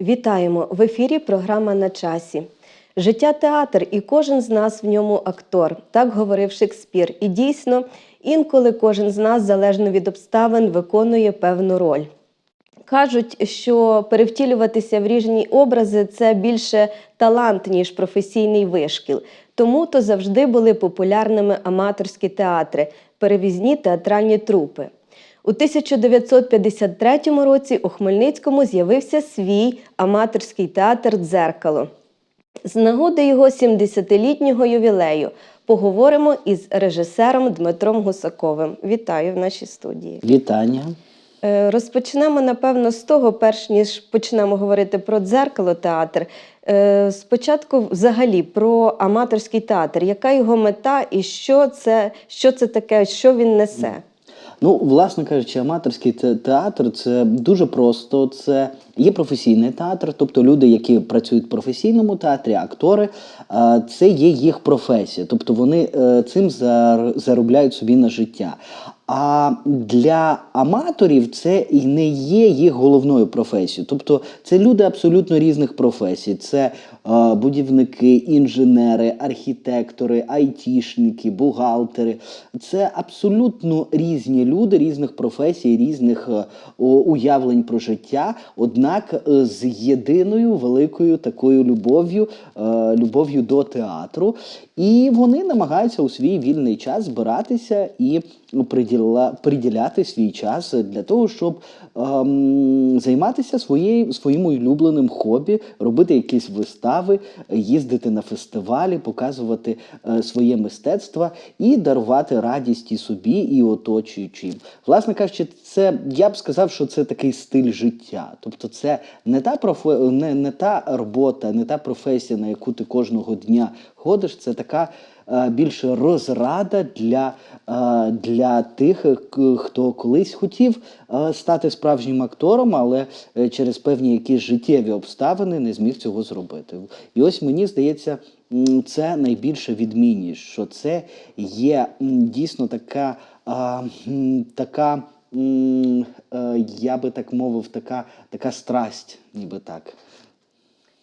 Вітаємо в ефірі. Програма на часі. Життя театр, і кожен з нас в ньому актор. Так говорив Шекспір. І дійсно, інколи кожен з нас, залежно від обставин, виконує певну роль. Кажуть, що перевтілюватися в різні образи це більше талант, ніж професійний вишкіл. Тому то завжди були популярними аматорські театри, перевізні театральні трупи. У 1953 році у Хмельницькому з'явився свій аматорський театр Дзеркало. З нагоди його 70-літнього ювілею поговоримо із режисером Дмитром Гусаковим. Вітаю в нашій студії. Вітання. Е, Розпочнемо, напевно, з того, перш ніж почнемо говорити про дзеркало театр. Е, Спочатку, взагалі, про аматорський театр. Яка його мета і що це, що це таке, що він несе? Ну, власне кажучи, аматорський театр це дуже просто. Це є професійний театр, тобто люди, які працюють в професійному театрі, актори, це є їх професія. Тобто вони е, цим заробляють собі на життя. А для аматорів це і не є їх головною професією. Тобто це люди абсолютно різних професій. Це е, будівники, інженери, архітектори, айтішники, бухгалтери. Це абсолютно різні люди, різних професій, різних е, уявлень про життя, однак е, з єдиною великою такою любов'ю, е, любов'ю до театру. І вони намагаються у свій вільний час збиратися і приділа, приділяти свій час для того, щоб ем, займатися своєю, своїм улюбленим хобі, робити якісь вистави, їздити на фестивалі, показувати е, своє мистецтво і дарувати радість і собі, і оточуючим. Власне кажучи, це я б сказав, що це такий стиль життя. Тобто, це не та профе, не, не та робота, не та професія, на яку ти кожного дня ходиш. Це така більше розрада для, е, для тих, е, хто колись хотів е, стати справжнім актором, але е, через певні якісь життєві обставини не зміг цього зробити. І ось мені здається, це найбільша відмінність, що це є дійсно така, така. е, Я би так мовив, така, така страсть, ніби так.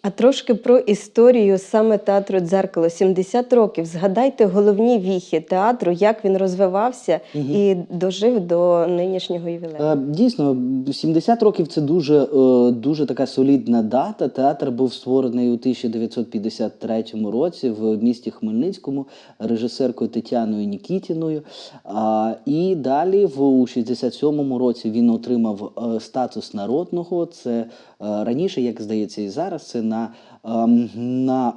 А трошки про історію саме театру дзеркало. 70 років. Згадайте головні віхи театру, як він розвивався і дожив до нинішнього ювілею. Е, Дійсно, 70 років це дуже, е, дуже така солідна дата. Театр був створений у 1953 році в місті Хмельницькому режисеркою Тетяною Нікітіною. А, І далі, в у 67 році, він отримав е, статус народного. Це раніше, як здається, і зараз це на, ем, на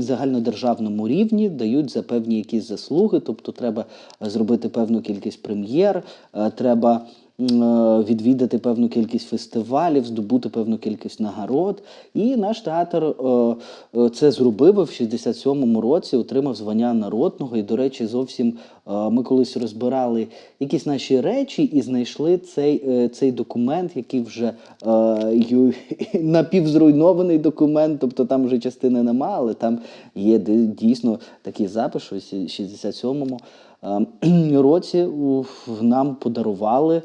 загальнодержавному рівні дають за певні якісь заслуги, тобто треба зробити певну кількість прем'єр, е, треба відвідати певну кількість фестивалів, здобути певну кількість нагород. І наш театр е, е, це зробив в 67-му році, отримав звання народного. І, до речі, зовсім е, ми колись розбирали якісь наші речі і знайшли цей, е, цей документ, який вже е, напівзруйнований документ, тобто там вже частини нема, але там є дійсно такий запис, що в 67-му е, році нам подарували, е,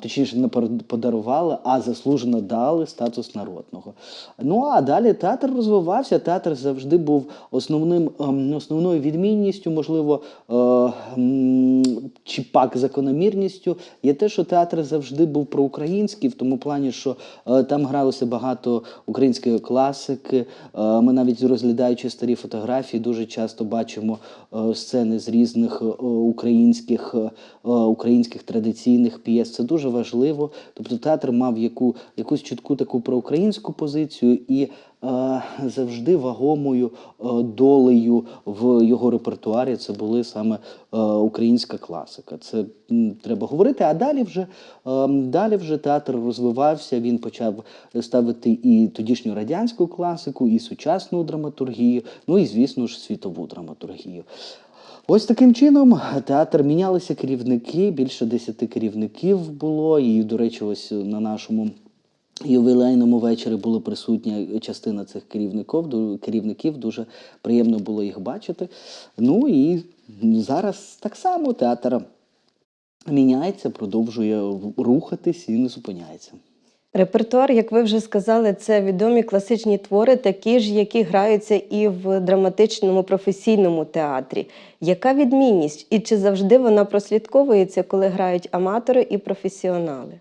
точніше, не подарували, а заслужено дали статус народного. Ну а далі театр розвивався. Театр завжди був основним, ем, основною відмінністю, можливо, е, чи пак закономірністю, є те, що театр завжди був проукраїнський, в тому плані, що е, там гралося багато української класики. Е, ми навіть розглядаючи старі фотографії, дуже часто бачимо е, сцени з різних е, українських, е, е, українських традиційних п'єс. Це дуже важливо. Тобто театр мав яку, якусь чітку таку проукраїнську позицію і е, завжди вагомою е, долею в його репертуарі це були саме е, українська класика. Це треба говорити. А далі вже, далі вже театр розвивався. Він почав ставити і тодішню радянську класику, і сучасну драматургію, ну і звісно ж світову драматургію. Ось таким чином театр мінялися керівники, більше десяти керівників було. І, до речі, ось на нашому ювілейному вечорі була присутня частина цих керівників. керівників. Дуже приємно було їх бачити. Ну і зараз так само театр міняється, продовжує рухатись і не зупиняється. Репертуар, як ви вже сказали, це відомі класичні твори, такі ж, які граються і в драматичному професійному театрі. Яка відмінність і чи завжди вона прослідковується, коли грають аматори і професіонали?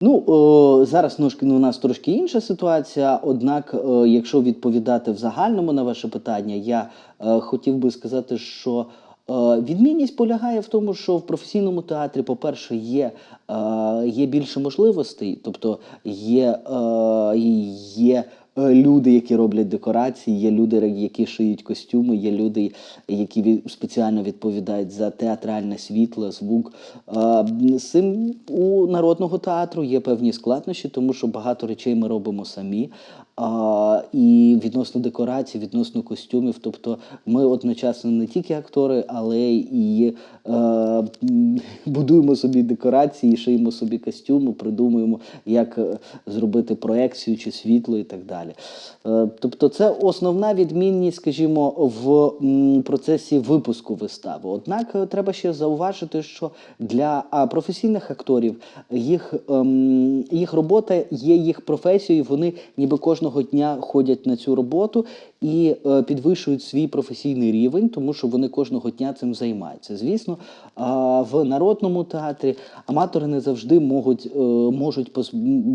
Ну, о, зараз ножки, ну, у нас трошки інша ситуація. Однак, е, якщо відповідати в загальному на ваше питання, я е, хотів би сказати, що відмінність полягає в тому, що в професійному театрі, по-перше, є, е, є більше можливостей, тобто є, е, є е, люди, які роблять декорації, є люди, які шиють костюми, є люди, які спеціально відповідають за театральне світло, звук. Е, З цим у народного театру є певні складнощі, тому що багато речей ми робимо самі. А, і відносно декорацій, відносно костюмів. Тобто ми одночасно не тільки актори, але і е, будуємо собі декорації, шиємо собі костюми, придумуємо, як е, зробити проекцію чи світло і так далі. Е, тобто, це основна відмінність, скажімо, в процесі випуску вистави. Однак е, треба ще зауважити, що для професійних акторів їх, ем, їх робота є їх професією, вони ніби кожного дня ходять на цю роботу і е, підвищують свій професійний рівень, тому що вони кожного дня цим займаються. Звісно, а, в народному театрі аматори не завжди можуть, е, можуть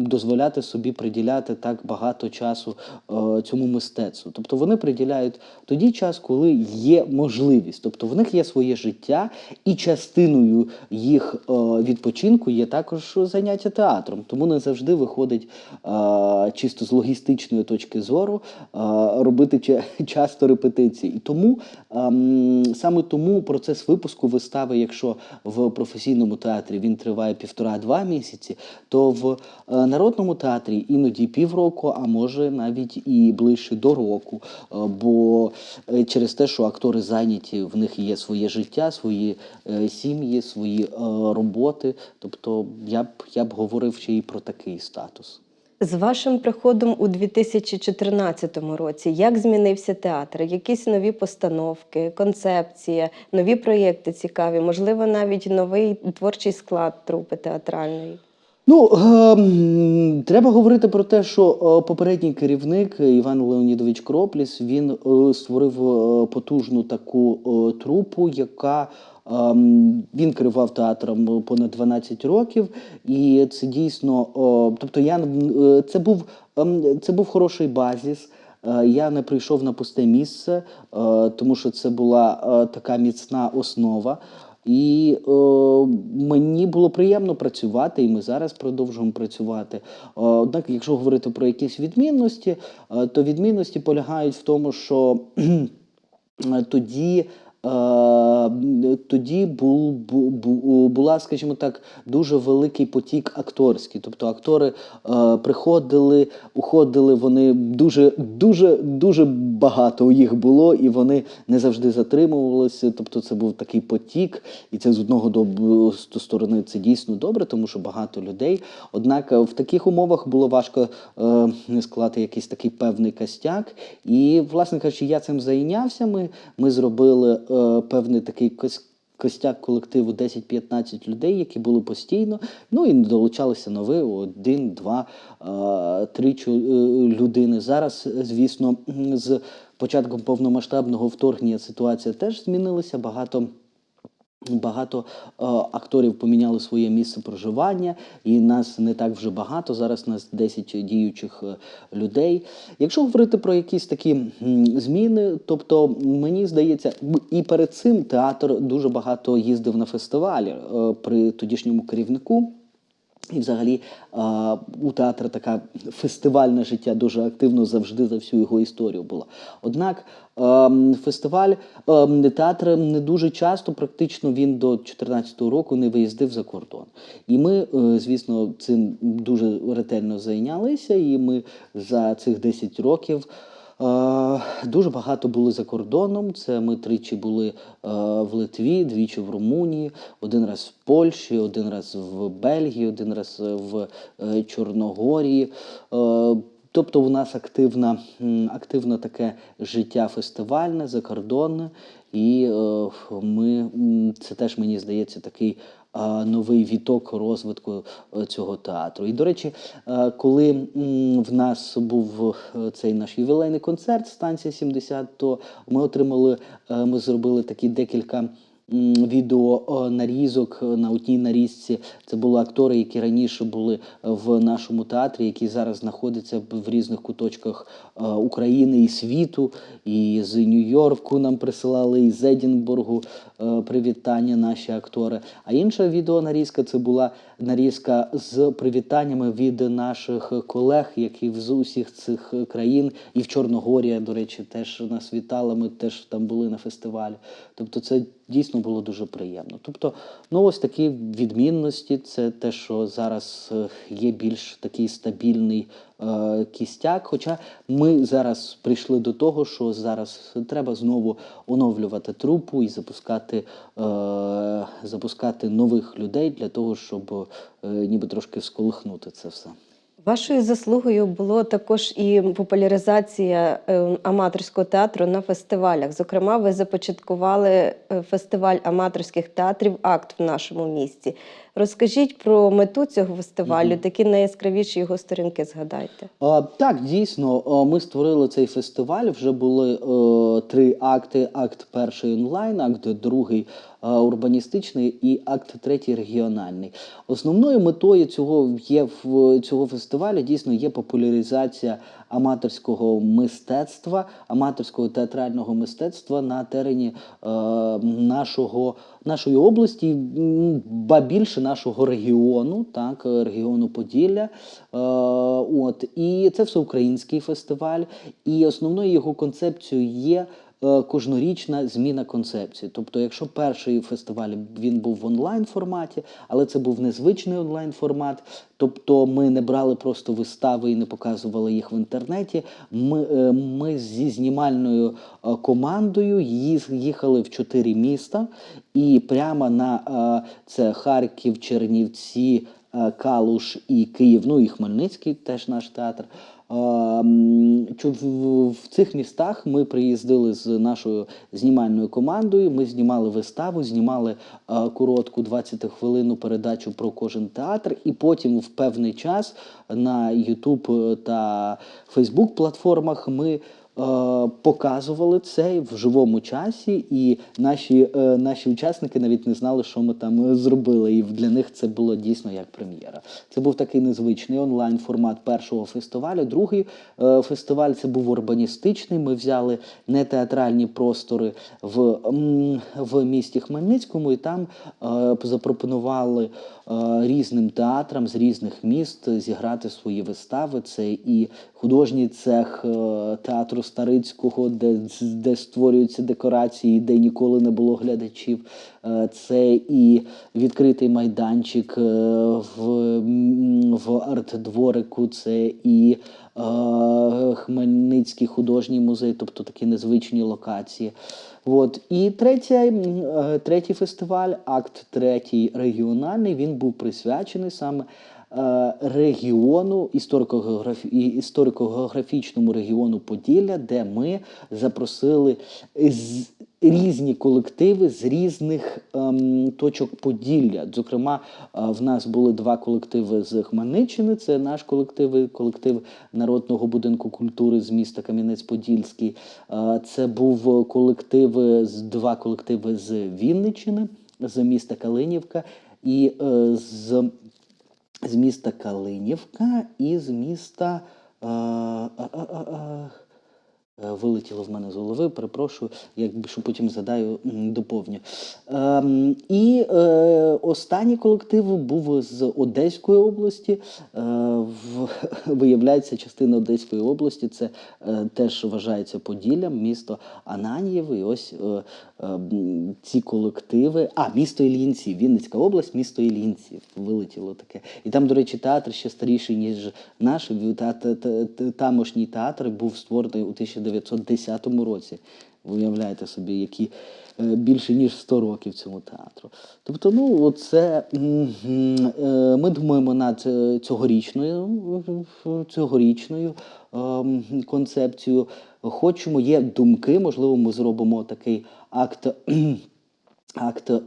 дозволяти собі приділяти так багато часу е, цьому мистецтву. Тобто вони приділяють тоді час, коли є можливість. Тобто в них є своє життя, і частиною їх е, відпочинку є також заняття театром. Тому не завжди виходить е, чисто з логістичної точки зору е, робити ча- часто репетиції. І тому ем, саме тому процес випуску вистави, якщо в професійному театрі він триває півтора-два місяці, то в е, народному театрі іноді півроку, а може навіть і ближче до року. Е, Бо е, через те, що актори зайняті, в них є своє життя, свої сім'ї, свої роботи. Тобто я б я б говорив ще і про такий статус. З вашим приходом у 2014 році як змінився театр? Якісь нові постановки, концепція, нові проєкти цікаві, можливо, навіть новий творчий склад трупи театральної. Ну ем, треба говорити про те, що е, попередній керівник Іван Леонідович Кропліс він е, створив е, потужну таку трупу, яка він керував театром понад 12 років, і це дійсно, тобто я е, це був це був хороший базіс. Е, Я не прийшов на пусте місце, е, тому що це була така міцна основа. І е, мені було приємно працювати, і ми зараз продовжуємо працювати. Однак, якщо говорити про якісь відмінності, то відмінності полягають в тому, що тоді. Е, Тоді був, бу- бу- була, скажімо так, дуже великий потік акторський. Тобто актори е, приходили, уходили, вони дуже, дуже, дуже багато їх було, і вони не завжди затримувалися. Тобто це був такий потік, і це з одного до з сторони це дійсно добре, тому що багато людей. Однак е, в таких умовах було важко склати якийсь такий певний костяк. І, власне кажучи, я цим зайнявся. Ми, ми зробили певний такий кос- Костяк колективу 10-15 людей, які були постійно. Ну і долучалися нові один, два, е, три е, людини. Зараз, е, звісно, з початком повномасштабного вторгнення ситуація теж змінилася. Багато. Багато е, акторів поміняли своє місце проживання, і нас не так вже багато. Зараз нас 10 діючих е, людей. Якщо говорити про якісь такі м, зміни, тобто мені здається, і перед цим театр дуже багато їздив на фестивалі е, при тодішньому керівнику. І взагалі у театру така фестивальне життя дуже активно завжди за всю його історію було. Однак ем, фестиваль ем, театр не дуже часто, практично він до 2014 року не виїздив за кордон. І ми, е, звісно, цим дуже ретельно зайнялися, і ми за цих 10 років. Е, Дуже багато були за кордоном. Це ми тричі були е, в Литві, двічі в Румунії, один раз в Польщі, один раз в Бельгії, один раз е, в Чорногорії. Тобто у нас активна, м, активно таке життя фестивальне, закордонне, і ми це теж мені здається такий новий віток розвитку е, цього театру. І, до речі, е, коли в нас був е, цей наш ювілейний концерт станція 70, то ми отримали, ми зробили такі декілька. Відео е, нарізок е, на одній нарізці. Це були актори, які раніше були в нашому театрі, які зараз знаходяться в різних куточках е, України і світу. І з Нью-Йорку нам присилали, і з Едінбургу е, привітання наші актори. А інша відеонарізка це була нарізка з привітаннями від наших колег, які з усіх цих країн, і в Чорногорія, до речі, теж нас вітала. Ми теж там були на фестивалі. Тобто, це дійсно було дуже приємно. Тобто, ну ось такі відмінності, це те, що зараз е, є більш такий стабільний е, кістяк. Хоча ми зараз прийшли до того, що зараз треба знову оновлювати трупу і запускати, е, запускати нових людей для того, щоб е, ніби трошки сколихнути це все. Вашою заслугою було також і популяризація е, аматорського театру на фестивалях. Зокрема, ви започаткували е, фестиваль аматорських театрів Акт в нашому місті. Розкажіть про мету цього фестивалю, такі найяскравіші його сторінки згадайте. А, так, дійсно, ми створили цей фестиваль. Вже були е, три акти: акт перший онлайн, акт другий урбаністичний і акт третій регіональний. Основною метою цього є в цього фестивалю дійсно є популяризація аматорського мистецтва, аматорського театрального мистецтва на терені е, нашого, нашої області, ба більше нашого регіону, так, е, регіону Поділля. Е, от, і це всеукраїнський фестиваль. І основною його концепцією є кожнорічна зміна концепції. Тобто, якщо перший фестиваль він був в онлайн форматі, але це був незвичний онлайн формат. Тобто ми не брали просто вистави і не показували їх в інтернеті. Ми, е, ми зі знімальною е, командою їхали в чотири міста, і прямо на е, це Харків, Чернівці, е, Калуш і Київ, ну і Хмельницький, теж наш театр. В, цих містах ми приїздили з нашою знімальною командою. Ми знімали виставу, знімали е, коротку 20 хвилинну передачу про кожен театр, і потім в певний час на YouTube та Facebook платформах ми показували це в живому часі, і наші, е, наші учасники навіть не знали, що ми там е, зробили. І для них це було дійсно як прем'єра. Це був такий незвичний онлайн формат першого фестивалю. Другий е, фестиваль це був урбаністичний. Ми взяли не театральні простори в, в місті Хмельницькому, і там е, запропонували е, різним театрам з різних міст зіграти свої вистави. Це і художній цех е, театру Старицького, де, де створюються декорації, де ніколи не було глядачів. Е, Це і відкритий майданчик е, в, в арт-дворику, це і е, Хмельницький художній музей, тобто такі незвичні локації. От. І е, третій фестиваль, акт третій регіональний, він був присвячений саме регіону, історико-географі- і- історико-географічному регіону Поділля, де ми запросили з різні колективи з різних ем, точок Поділля. Зокрема, е, в нас були два колективи з Хмельниччини. Це наш колектив, колектив Народного будинку культури з міста Кам'янець-Подільський. Е, Це був колектив з два колективи з Вінниччини, з міста Калинівка і е, з, з міста Калинівка і з міста. а, а, а, а, Вилетіло в мене з голови, перепрошую, якщо потім згадаю, доповню. Ем, і е, останній колектив був з Одеської області. Е, в, виявляється, частина Одеської області це е, теж вважається Поділлям, місто Ананьєв. І ось е, е, ці колективи. А, місто Іллінці, Вінницька область, місто Іллінці. Вилетіло таке. І там, до речі, театр ще старіший, ніж наш. Тамошній театр був створений у 1910 році. Виявляєте собі, які е, більше ніж 100 років цьому театру. Тобто, ну, це ми думаємо над е, цьогорічною, е, цьогорічною ем, концепцією. Хочемо, є думки, можливо, ми зробимо такий акт. Акт, е,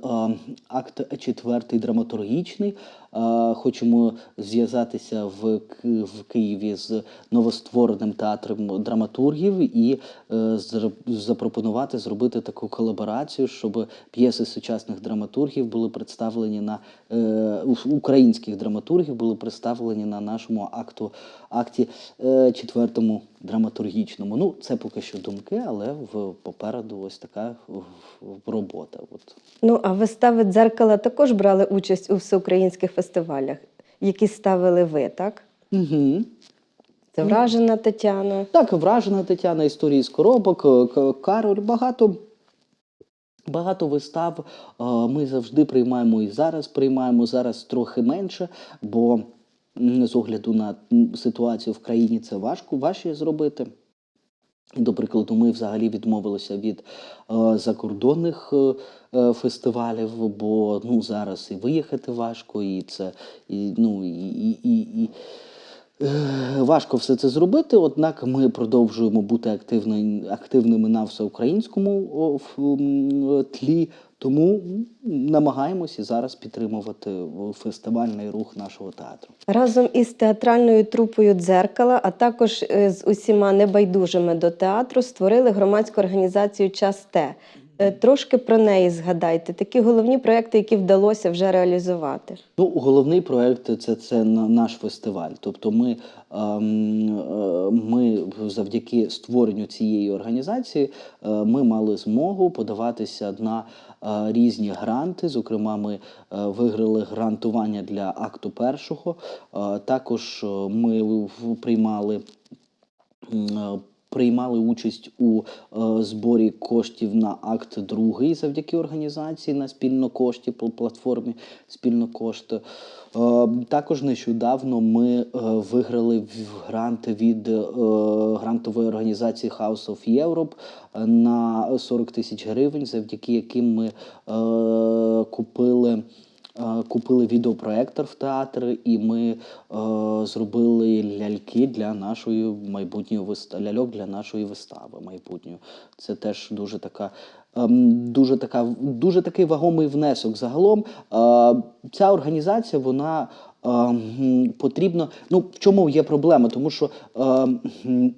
акт четвертий драматургічний. Е, Хочемо зв'язатися в, в Києві з новоствореним театром драматургів і е, запропонувати зробити таку колаборацію, щоб п'єси сучасних драматургів були представлені на українських драматургів були представлені на нашому акту акті четвертому драматургічному. Ну, це поки що думки, але в попереду ось така робота. От. Ну а вистави дзеркала також брали участь у всеукраїнських фестивалях, які ставили ви, так? Угу. Це вражена Тетяна. Так, вражена Тетяна, історії з коробок, е, Кароль, багато. Багато вистав е, ми завжди приймаємо і зараз приймаємо зараз трохи менше, бо з огляду на ситуацію в країні це важко важче зробити. До прикладу, ми взагалі відмовилися від е, закордонних е, е, фестивалів, бо ну зараз і виїхати важко, і це і, ну, і, і, і, важко все це зробити. Однак ми продовжуємо бути активни, активними на всеукраїнському тлі. Тому намагаємося зараз підтримувати фестивальний рух нашого театру. Разом із театральною трупою дзеркала, а також е, з усіма небайдужими до театру створили громадську організацію Час Т. Е, Трошки про неї згадайте. Такі головні проекти, які вдалося вже реалізувати. Ну, головний проект це, це наш фестиваль. Тобто, ми, ем, е, ми завдяки створенню цієї організації е, ми мали змогу подаватися на е, різні гранти. Зокрема, ми е, виграли грантування для акту першого. Е, Також е, ми приймали. Приймали участь у е, зборі коштів на акт другий завдяки організації на спільно кошті пл- платформі спільно кошти. Е, також нещодавно ми е, виграли грант від е, грантової організації House of Europe на 40 тисяч гривень, завдяки яким ми е, купили. Е, Купили відеопроектор в театр, і ми е, зробили ляльки для нашої майбутньої вистави, ляльок для нашої вистави майбутньої. Це теж дуже така, ем, дуже така, дуже такий вагомий внесок. Загалом е, ця організація, вона потрібно. Ну, в чому є проблема? Тому що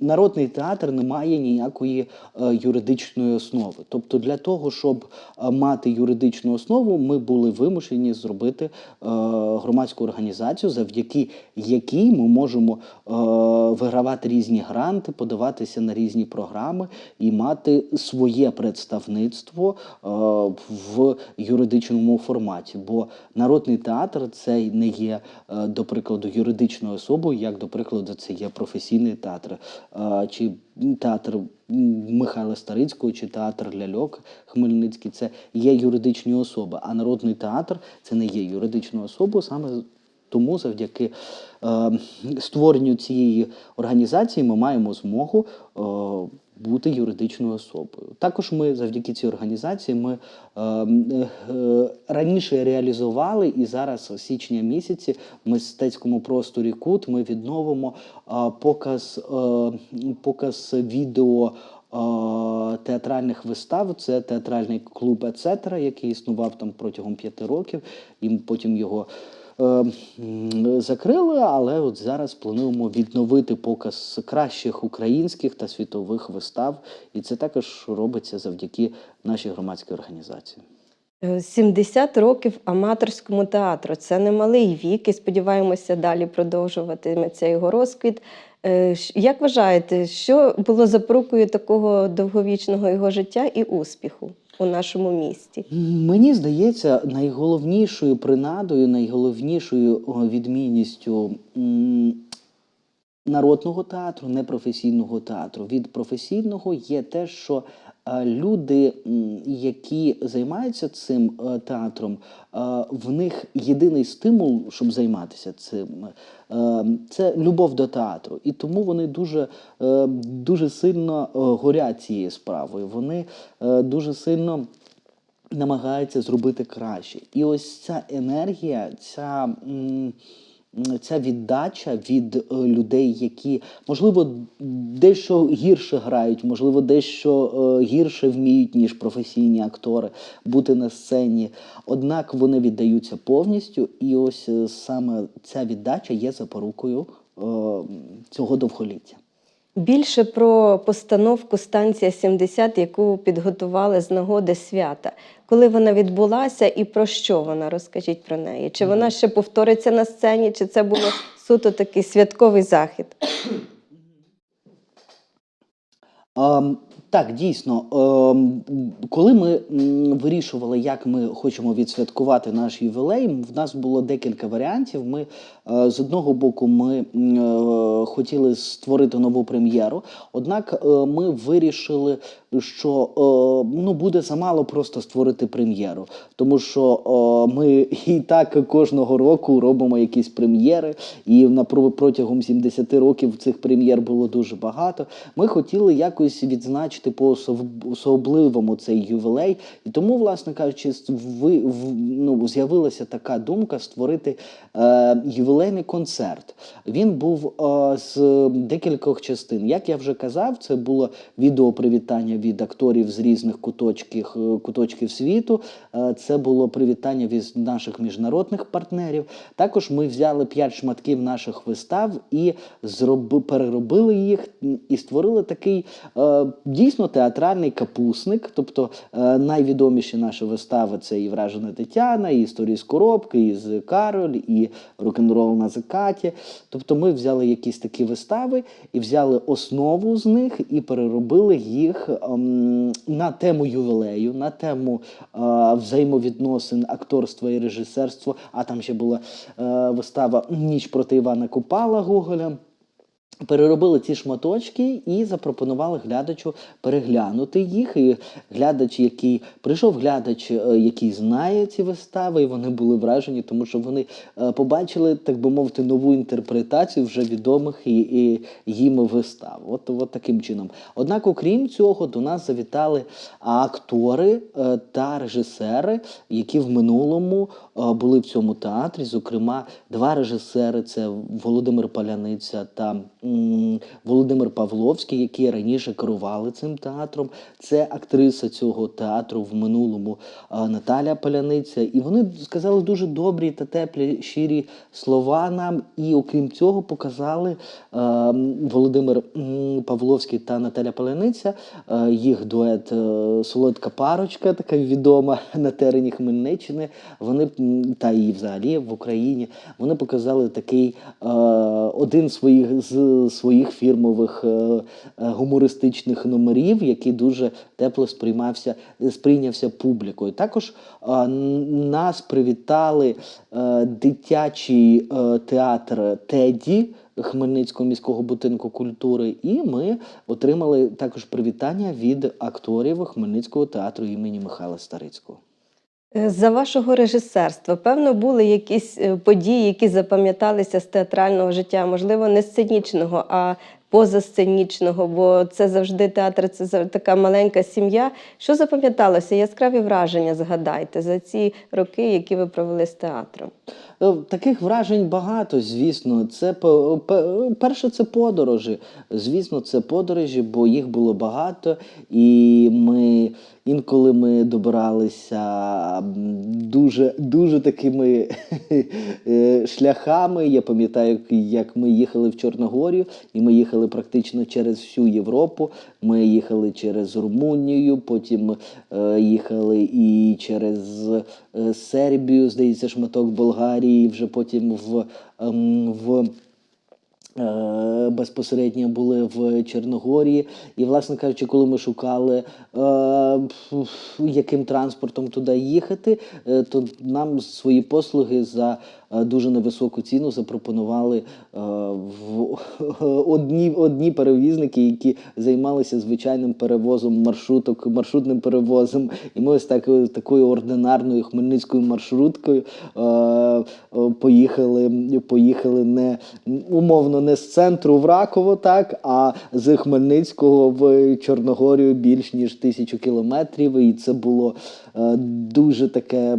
народний театр не має ніякої е, юридичної основи. Тобто, для того, щоб мати юридичну основу, ми були вимушені зробити е, громадську організацію, завдяки якій ми можемо е, вигравати різні гранти, подаватися на різні програми і мати своє представництво в юридичному форматі. Бо народний театр це не є, до прикладу, юридичною особою, як, до прикладу, це є професійний театр е, чи театр Михайла Старицького чи театр Ляльок Хмельницький. Це є юридичні особи, а народний театр це не є юридичною особою саме. Тому завдяки е, створенню цієї організації ми маємо змогу е, бути юридичною особою. Також ми завдяки цій організації ми е, е, раніше реалізували і зараз з січня місяці в мистецькому просторі Кут ми відновимо е, показ, е, показ відео. е, Театральних вистав це театральний клуб «Ецетера», який існував там протягом п'яти років, і потім його закрили. Але от зараз плануємо відновити показ кращих українських та світових вистав, і це також робиться завдяки нашій громадській організації. Е, 70 років аматорському театру. Це немалий вік, і сподіваємося, далі продовжуватиметься його розквіт. Е, Як вважаєте, що було запорукою такого довговічного його життя і успіху у нашому місті? Мені здається, найголовнішою принадою, найголовнішою відмінністю народного театру, непрофесійного театру від професійного є те, що е, люди, які займаються цим е, театром, е, в них єдиний стимул, щоб займатися цим, це любов до театру. І тому вони дуже, дуже сильно горять цією справою. Вони дуже сильно намагається зробити краще. І ось ця енергія, ця, ця віддача від е, людей, які можливо дещо гірше грають, можливо, дещо е, гірше вміють, ніж професійні актори бути на сцені. Однак вони віддаються повністю, і ось е, саме ця віддача є запорукою цього довголіття. Більше про постановку станція 70, яку підготували з нагоди свята. Коли вона відбулася і про що вона? Розкажіть про неї. Чи вона ще повториться на сцені, чи це було суто такий святковий захід? Ем, так, дійсно, ем, коли ми вирішували, як ми хочемо відсвяткувати наш ювілей, в нас було декілька варіантів. Ми з одного боку ми е, хотіли створити нову прем'єру, однак е, ми вирішили, що е, ну, буде замало просто створити прем'єру, тому що е, ми і так кожного року робимо якісь прем'єри, і на протягом 70 років цих прем'єр було дуже багато. Ми хотіли якось відзначити по особливому цей ювілей, і тому, власне кажучи, ви, ну, з'явилася така думка створити е, ювілейний концерт. Він був е, з декількох частин. Як я вже казав, це було відео привітання від акторів з різних куточків, е, куточків світу. Е, Це було привітання від наших міжнародних партнерів. Також ми взяли п'ять шматків наших вистав і зроби, переробили їх і створили такий е, дійсно театральний капусник. Тобто е, найвідоміші наші вистави це і вражена Тетяна, і історії з коробки, і з Кароль, і рок-н-рол на закаті. Тобто ми взяли якісь такі вистави і взяли основу з них і переробили їх ем, на тему ювілею, на тему е, взаємовідносин акторства і режисерства. А там ще була е, вистава Ніч проти Івана Купала Гоголя. Переробили ці шматочки і запропонували глядачу переглянути їх. І глядач, який прийшов глядач, е, який знає ці вистави, і вони були вражені, тому що вони е, побачили, так би мовити, нову інтерпретацію вже відомих і, і їм вистав. От, от таким чином. Однак, окрім цього, до нас завітали актори е, та режисери, які в минулому були в цьому театрі. Зокрема, два режисери це Володимир Паляниця та Володимир Павловський, які раніше керували цим театром. Це актриса цього театру в минулому Наталя Паляниця. І вони сказали дуже добрі та теплі, щирі слова нам. І окрім цього, показали Володимир Павловський та Наталя Паляниця, е, їх дует е, Солодка парочка, така відома на терені Хмельниччини. Вони та і взагалі в Україні вони показали такий один своїх з своїх фірмових е, е, гумористичних номерів, який дуже тепло сприймався, сприйнявся публікою. Також е, нас привітали дитячий театр Теді. Хмельницького міського будинку культури, і ми отримали також привітання від акторів Хмельницького театру імені Михайла Старицького. Е, За вашого режисерства, певно, були якісь е, події, які запам'яталися з театрального життя, можливо, не сценічного, а позасценічного, бо це завжди театр, це така маленька сім'я. Що запам'яталося? Яскраві враження згадайте за ці роки, які ви провели з театром. Е, Таких вражень багато, звісно. Це перше, це подорожі. Звісно, це подорожі, бо їх було багато, і ми інколи ми добиралися дуже, дуже такими е, шляхами. Я пам'ятаю, як- ми їхали в Чорногорію, і ми їхали практично через всю Європу. Ми їхали через Румунію, потім е, їхали і через Сербію, здається, шматок Болгарії, вже потім в, ем, в е, безпосередньо були в Чорногорії. І, власне кажучи, коли ми шукали, е, яким транспортом туди їхати, е, то нам свої послуги за е, дуже невисоку ціну запропонували е, в одні, одні перевізники, які займалися звичайним перевозом маршруток, маршрутним перевозом. І ми ось так, такою ординарною хмельницькою маршруткою е, е, поїхали, поїхали не умовно не з центру в Раково, так, а з Хмельницького в Чорногорію більш ніж тисячу кілометрів. І це було е, дуже таке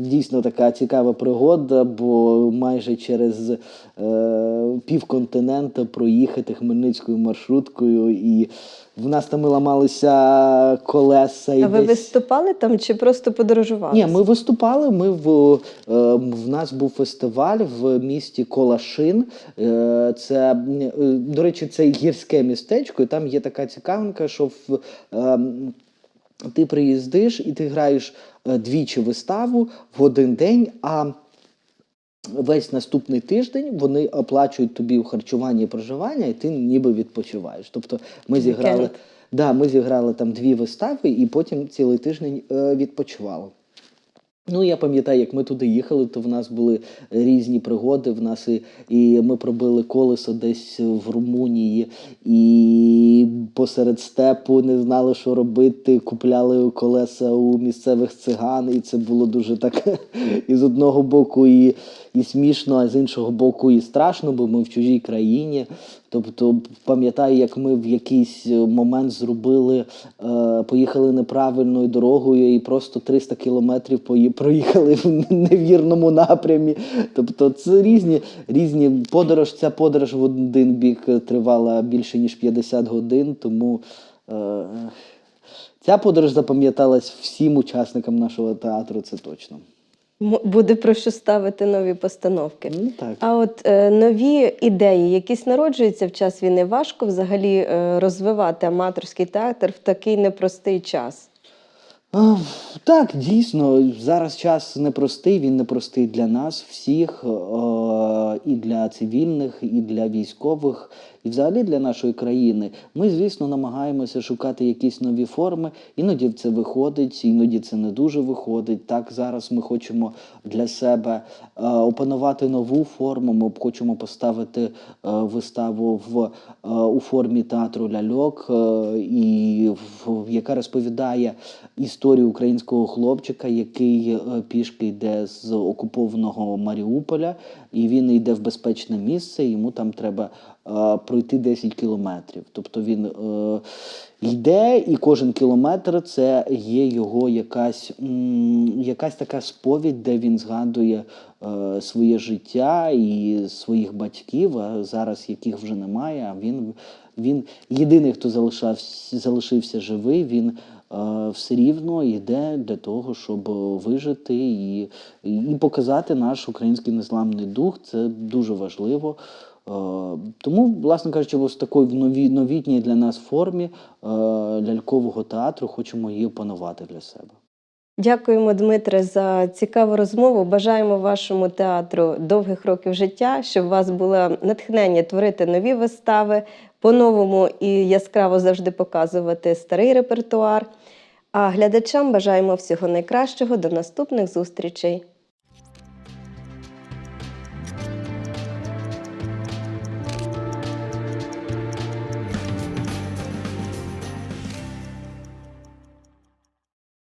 дійсно така цікава пригода, бо майже через е, півконтинента проїхати хмельницькою маршруткою, і в нас там ламалися колеса. І А ви десь... виступали там чи просто подорожували? Ні, ми виступали. Ми в, е, в нас був фестиваль в місті Колашин. Е, Це, е, до речі, це гірське містечко, і там є така цікавинка, що в. е, ти приїздиш і ти граєш е, двічі виставу в один день, а весь наступний тиждень вони оплачують тобі харчування і проживання, і ти ніби відпочиваєш. Тобто ми зіграли, да, ми зіграли там дві вистави, і потім цілий тиждень е, відпочивали. Ну, я пам'ятаю, як ми туди їхали, то в нас були різні пригоди. В нас і, і ми пробили колесо десь в Румунії, і посеред степу не знали, що робити. Купляли колеса у місцевих циган, і це було дуже так і з одного боку і, і смішно, а з іншого боку, і страшно, бо ми в чужій країні. Тобто, пам'ятаю, як ми в якийсь момент зробили, е, поїхали неправильною дорогою і просто 300 кілометрів пої- проїхали в невірному напрямі. Тобто, це різні, різні подорож. Ця подорож в один бік тривала більше ніж 50 годин, тому. Е, Ця подорож запам'яталась всім учасникам нашого театру, це точно. Буде про що ставити нові постановки. Ну, так. А от е, нові ідеї, якісь народжуються в час війни, важко взагалі е, розвивати аматорський театр в такий непростий час. А, Так, дійсно, зараз час непростий, він непростий для нас всіх, е, і для цивільних, і для військових, і взагалі для нашої країни. Ми, звісно, намагаємося шукати якісь нові форми. Іноді це виходить, іноді це не дуже виходить. Так, зараз ми хочемо для себе е, опанувати нову форму. Ми хочемо поставити е, виставу в, е, у формі театру ляльок, е, і яка розповідає історію українського хлопчика, який е, пішки йде з окупованого Маріуполя, і він йде в безпечне місце. Йому там треба е, пройти 10 кілометрів. Тобто він е, йде, і кожен кілометр це є його якась, м, якась така сповідь, де він згадує е, своє життя і своїх батьків, а зараз яких вже немає. А він, він єдиний, хто залишався, залишився живий. Він все рівно йде для того, щоб вижити і, і показати наш український незламний дух. Це дуже важливо. Е, Тому, власне кажучи, ось в нові, новітній для нас формі е, лялькового театру хочемо її опанувати для себе. Дякуємо, Дмитре, за цікаву розмову. Бажаємо вашому театру довгих років життя, щоб у вас було натхнення творити нові вистави, по-новому і яскраво завжди показувати старий репертуар. А глядачам бажаємо всього найкращого. До наступних зустрічей.